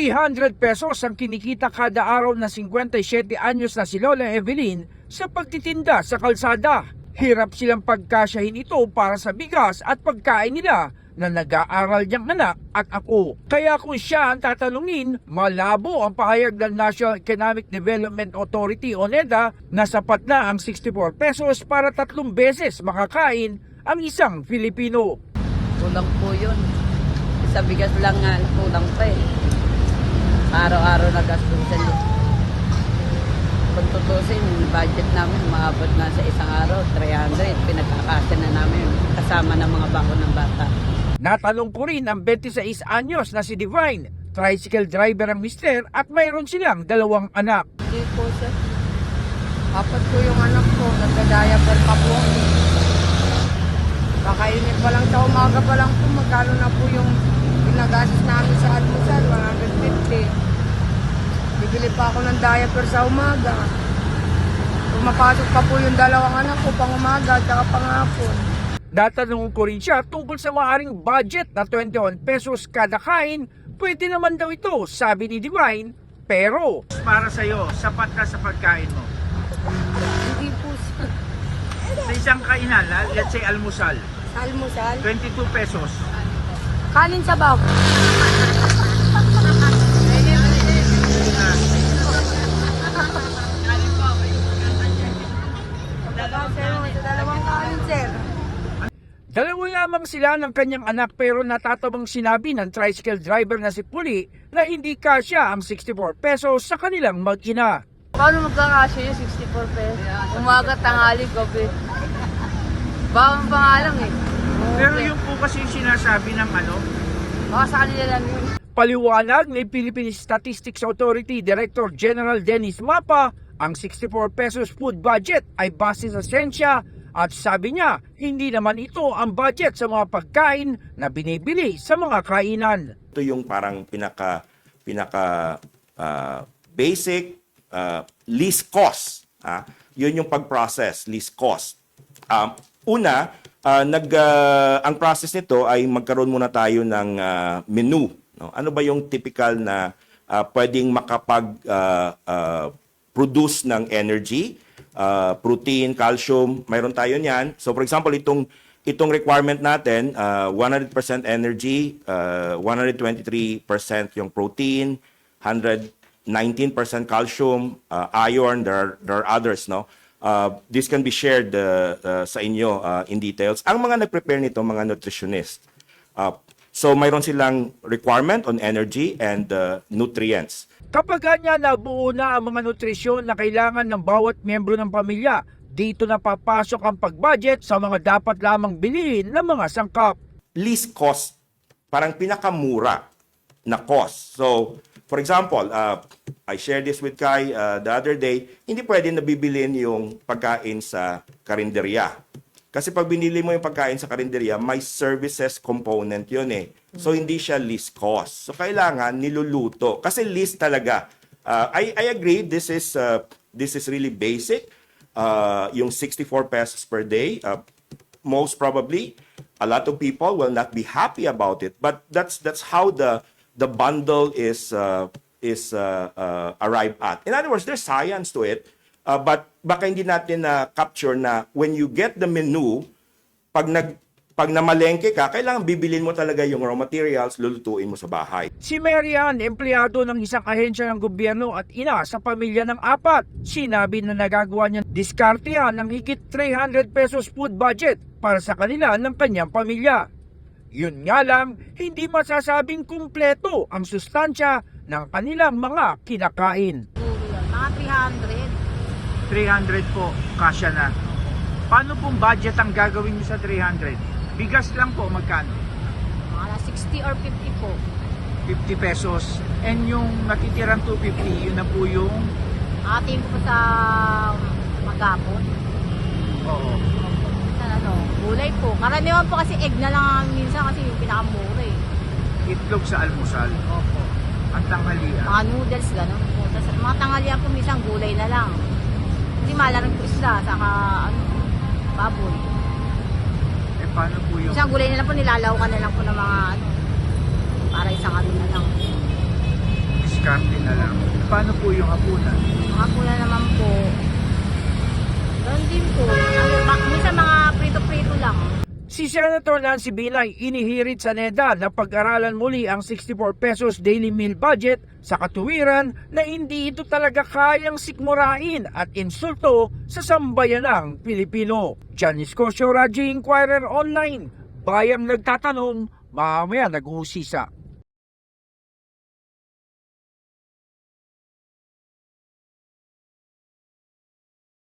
300 pesos ang kinikita kada araw na 57 anyos na si Lola Evelyn sa pagtitinda sa kalsada. Hirap silang pagkasyahin ito para sa bigas at pagkain nila na nag-aaral niyang anak at ako. Kaya kung siya ang tatanungin, malabo ang pahayag ng National Economic Development Authority o NEDA na sapat na ang 64 pesos para tatlong beses makakain ang isang Filipino. Kulang po yun. Sa bigas lang nga, kulang pa eh. Araw-araw na gastusin yun. Kung tutusin, budget namin maabot na sa isang araw, 300. Pinagkakasya na namin kasama ng mga bako ng bata. Natanong ko rin ang 26 anyos na si Divine, tricycle driver ang mister at mayroon silang dalawang anak. Hindi po siya. Apat po yung anak ko, nagka-diaper pa po. Kakainin pa lang sa umaga pa lang po, magkano na po yung ginagastos namin sa almusal, 150. Bibili pa ako ng diaper sa umaga. Pumapasok pa po yung dalawang anak ko pang umaga at saka pang hapon. Natanong ko rin siya tungkol sa maaring budget na 21 pesos kada kain. Pwede naman daw ito, sabi ni Divine. Pero, para sa'yo, sapat na sa pagkain mo. Hindi po siya. Sa isang kainan, let's say almusal, Sa almusal. 22 pesos. Kanin sa baw. Dalawang kanin, sir. Dalawa lamang sila ng kanyang anak pero natatabang sinabi ng tricycle driver na si Puli na hindi kasya ang 64 pesos sa kanilang mag-ina. Paano magkakasya yung 64 pesos? Umaga, tanghali, gabi. Bawang pa nga lang eh. Pero yung po kasi sinasabi ng ano, Baka sa kanila lang yun. Paliwanag ni Philippine Statistics Authority Director General Dennis Mapa, ang 64 pesos food budget ay base sa sensya at sabi niya, hindi naman ito ang budget sa mga pagkain na binibili sa mga kainan. Ito yung parang pinaka pinaka ah, basic ah, least cost. ah. Yun yung pag-process, least cost. Um, una, ah, nag ah, ang process nito ay magkaroon muna tayo ng ah, menu. No? Ano ba yung typical na ah, pwedeng makapag ah, ah, produce ng energy, ah, protein, calcium, mayroon tayo niyan. So for example, itong itong requirement natin, ah, 100% energy, ah, 123% yung protein, 119% calcium, ah, iron, there are, there are others, no? Uh, this can be shared uh, uh, sa inyo uh, in details. Ang mga nag-prepare nito, mga nutritionist. Uh, so mayroon silang requirement on energy and uh, nutrients. Kapag kanya nabuo na ang mga nutrisyon na kailangan ng bawat miyembro ng pamilya, dito na papasok ang pag-budget sa mga dapat lamang bilhin ng mga sangkap. least cost, parang pinakamura na cost. So, for example, uh, I shared this with Kai uh, the other day, hindi pwede na bibilin yung pagkain sa karinderya. Kasi pag binili mo yung pagkain sa karinderya, may services component yun eh. So, hindi siya least cost. So, kailangan niluluto. Kasi least talaga. Uh, I, I agree, this is, uh, this is really basic. Uh, yung 64 pesos per day, uh, most probably a lot of people will not be happy about it but that's that's how the the bundle is uh, is uh, uh, arrived at in other words there's science to it uh, but baka hindi natin na capture na when you get the menu pag nag pag namalengke ka kailangan bibilin mo talaga yung raw materials lulutuin mo sa bahay Si Marian, empleyado ng isang ahensya ng gobyerno at ina sa pamilya ng apat. Sinabi na nagagawa niya diskartehan ng higit 300 pesos food budget para sa kanila ng kanyang pamilya. Yun nga lang, hindi masasabing kumpleto ang sustansya ng kanilang mga kinakain. Mga 300. 300 po, kasya na. Paano pong budget ang gagawin niyo sa 300? Bigas lang po, magkano? Mga 60 or 50 po. 50 pesos. And yung natitirang 250, yun na po yung... Ating po sa magapon. Oo. Minsan ano, gulay po. Karaniwan po kasi egg na lang minsan kasi yung pinakamura eh. itlog sa almusal. Opo. Ang tanghalian. Mga noodles, gano'n po. Tapos mga tanghalian po minsan gulay na lang. Kasi malarang po isla, saka ano, baboy. Eh, paano po yung... Isang gulay na lang po, nilalaw ka na lang po ng mga ano, para isang ano na lang. diskarte na lang. Paano po yung hapunan? Mga pula naman Senator Nancy Binay inihirit sa NEDA na pag-aralan muli ang 64 pesos daily meal budget sa katuwiran na hindi ito talaga kayang sikmurain at insulto sa sambayanang Pilipino. Janice Cosio, Raji Inquirer Online. Bayang nagtatanong, mamaya nag-uusisa.